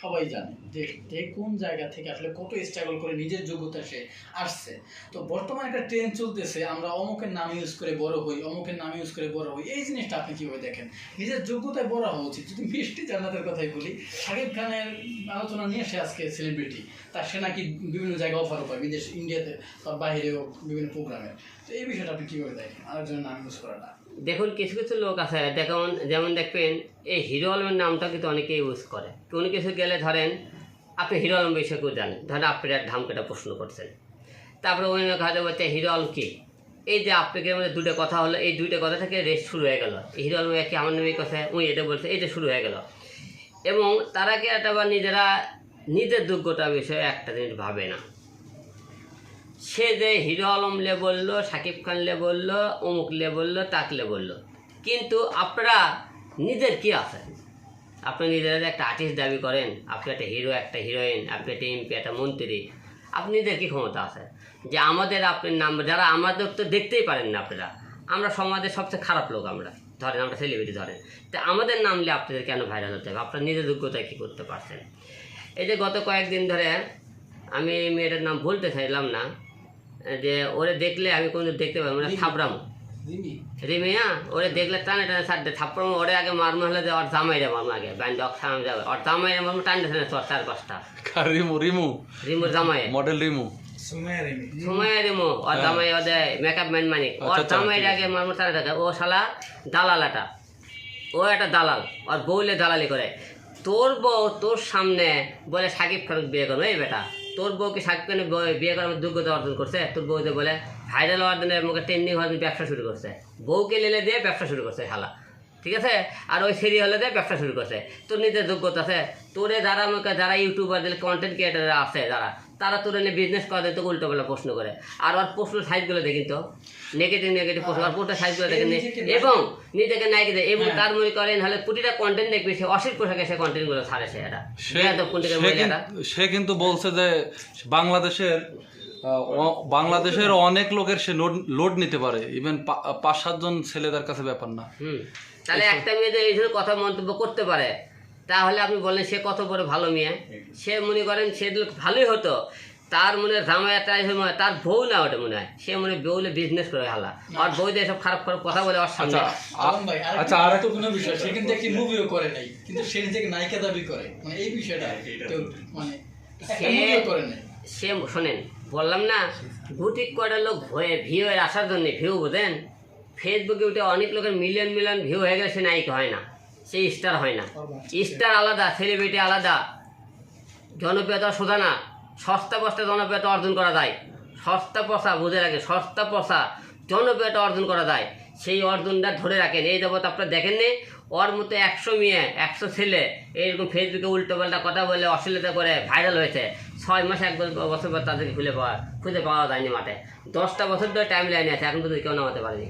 সবাই জানে যে যে কোন জায়গা থেকে আসলে কত স্ট্রাগল করে নিজের যোগ্যতা সে আসছে। তো বর্তমানে একটা ট্রেন চলতেছে, আমরা অমুকের নাম ইউজ করে বড় হই, অমুকের নাম ইউজ করে বড় হই, এই জিনিসটা আপনি কীভাবে দেখেন? নিজের যোগ্যতায় বড় হওয়া উচিত। যদি মিষ্টি জান্নাতের কথাই বলি, শাকিব খানের আলোচনা নিয়ে সে আজকে সেলিব্রিটি তার সে নাকি বিভিন্ন জায়গায় অফার পায়, বিদেশ ইন্ডিয়াতে বা বাইরেও বিভিন্ন প্রোগ্রামে তো এই বিষয়টা আপনি কীভাবে দেখেন? আরেকজনের নাম ইউজ করাটা। দেখুন, কিছু কিছু লোক আছে, দেখুন, যেমন দেখবেন, এই হিরো আলমের নামটা কিন্তু অনেকে ইউজ করে। কোনো কিছু গেলে ধরেন, আপনি হিরো আলম বিষয়ে কেউ জানেন। ধরেন, আপনি একটা ধামকেটা প্রশ্ন করছেন। তারপরে ওই কাজে বলছে, হিরো আলম কি? এই যে আপনাকে মধ্যে দুটো কথা হলো, এই দুইটা কথা থেকে রেস শুরু হয়ে গেল। হিরো আলম কি আমার নামে কথা উনি এটা বলছে, এটা শুরু হয়ে গেল। এবং তারা কি একটা বা নিজেরা নিজের যোগ্যতা বিষয়ে একটা জিনিস ভাবে না। সে যে হিরো আলম লে বলল, সাকিব খান লে বলল, অমুক লে বলল, তাক লে বলল। কিন্তু আপনারা নিজের কি আছে আপনি নিজেরা একটা আর্টিস্ট দাবি করেন, আপনি একটা হিরো একটা হিরোইন আপনি একটা এমপি একটা মন্ত্রী, আপনি নিজের কি ক্ষমতা আছে? যে আমাদের আপনার নাম, যারা আমাদের তো দেখতেই পারেন না আপনারা, আমরা সমাজের সবচেয়ে খারাপ লোক আমরা। ধরেন আমরা সেলিব্রিটি ধরেন। তা আমাদের নাম নামলে আপনাদের কেন ভাইরাল হতে হবে? আপনার নিজের যোগ্যতায় কী করতে পারছেন? এই যে গত কয়েকদিন ধরে আমি মেয়েটার নাম বলতে চাইলাম না যে ওরে দেখলে আমি কোনো দেখতে পাবো না থাপড়াম। দিবি রিমিয়া ওরে দেখলে টানে টানে ছাড়তে থাপ্পড়াম ওরে আগে মারমো হলে যে ওর জামাই রে মারমো আগে ব্যান্ড অক সামনে যাবে। ওর জামাই রে মারমো টানতে টানে চর চার পাঁচটা। রিমু? রিমু। রিমুর জামাই মডেল রিমু। সময় রিমু। ওর জামাই ওদের মেকআপ ম্যান মানিক। ওর আচ্ছা, জামাই আগে মারমো টানে ও শালা দালাল একটা ও একটা দালাল। ওর বউলে দালালি করে। তোর বউ তোর সামনে বলে সাকিব খান বিয়ে করবে এই বেটা। তোর বউকে সাত খানের বিয়ে করার যোগ্যতা অর্জন করছে, তোর বউতে বলে ভাইরাল হওয়ার জন্য মুখে ট্রেন্ডিং হওয়ার জন্য ব্যবসা শুরু করছে। বউকে লেলে দিয়ে ব্যবসা শুরু করছে, শালা। ঠিক আছে? আর ওই সিরিয়ালে দিয়ে ব্যবসা শুরু করছে। তোর নিজের যোগ্যতা আছে। তোরে যারা আমাকে যারা ইউটিউবার যারা কন্টেন্ট ক্রিয়েটার আছে যারা তারা তোর নিয়ে বিজনেস করে তোকে উল্টো পাল্টা প্রশ্ন করে। আর ওর প্রশ্ন সাইজগুলো দেখেন তো। নেগেটিভ নেগেটিভ প্রশ্ন। আর প্রশ্ন সাইজগুলো দেখেন এবং নিজেকে নাইকে দেয় এবং হ্যাঁ। তার মনে করেন হলে প্রতিটা কন্টেন্ট দেখবে সে অশীর পোশাকে সে কন্টেন্টগুলো ছাড়ে সে এটা। সে কিন্তু- বলছে যে বাংলাদেশের বাংলাদেশের অনেক লোকের সে লোড লোড নিতে পারে। ইভেন পাঁচ সাতজন ছেলেদের কাছে ব্যাপার না। হুম। তাহলে একটা মেয়ে যে এই ধরনের কথা মন্তব্য করতে পারে। তাহলে আপনি বলেন সে কত বড় ভালো মেয়ে। সে মনে করেন সে যদি ভালোই হতো। তার মনে একটা মনে হয়, তার বউ না ওটা মনে হয়। সে মনে হয় বউলে বিজনেস করে হালা। আর বউ দিয়ে সব খারাপ খারাপ কথা বলে ওর সামনে। আচ্ছা আচ্ছা, আর আর গুরুত্বপূর্ণ বিষয় সে কিন্তু একটি মুভিও করে নাই কিন্তু সে নিজেকে নায়িকা দাবি করে। মানে এই বিষয়টা মানে সে- করে নাই। সে শোনেন বললাম না গুটি কয়টা লোক ভয়ে ভিউ আসার জন্য ভিউ বুঝেন? ফেসবুকে উঠে অনেক লোকের মিলিয়ন মিলিয়ন ভিউ হয়ে গেলে সে নায়িকা হয় না, সে স্টার হয় না। স্টার আলাদা সেলিব্রিটি আলাদা। জনপ্রিয়তা সোজা না, সস্তা পস্তা জনপ্রিয়তা অর্জন করা যায়। সস্তা পয়সা বুঝে রাখে সস্তা পয়সা জনপ্রিয়তা অর্জন করা যায়। সেই অর্জনটা ধরে রাখেন। এই যাবত আপনারা দেখেননি ওর মতো একশো মেয়ে, একশো ছেলে এইরকম ফেসবুকে উল্টো পাল্টা কথা বলে অশ্লীলতা করে ভাইরাল হয়েছে। ছয় মাস এক বছর পর তাদেরকে খুলে পাওয়া খুঁজে পাওয়া যায়নি মাঠে। দশটা বছর ধরে টাইম লাইনে আছে, এখন পর্যন্ত কেউ নামাতে পারেনি।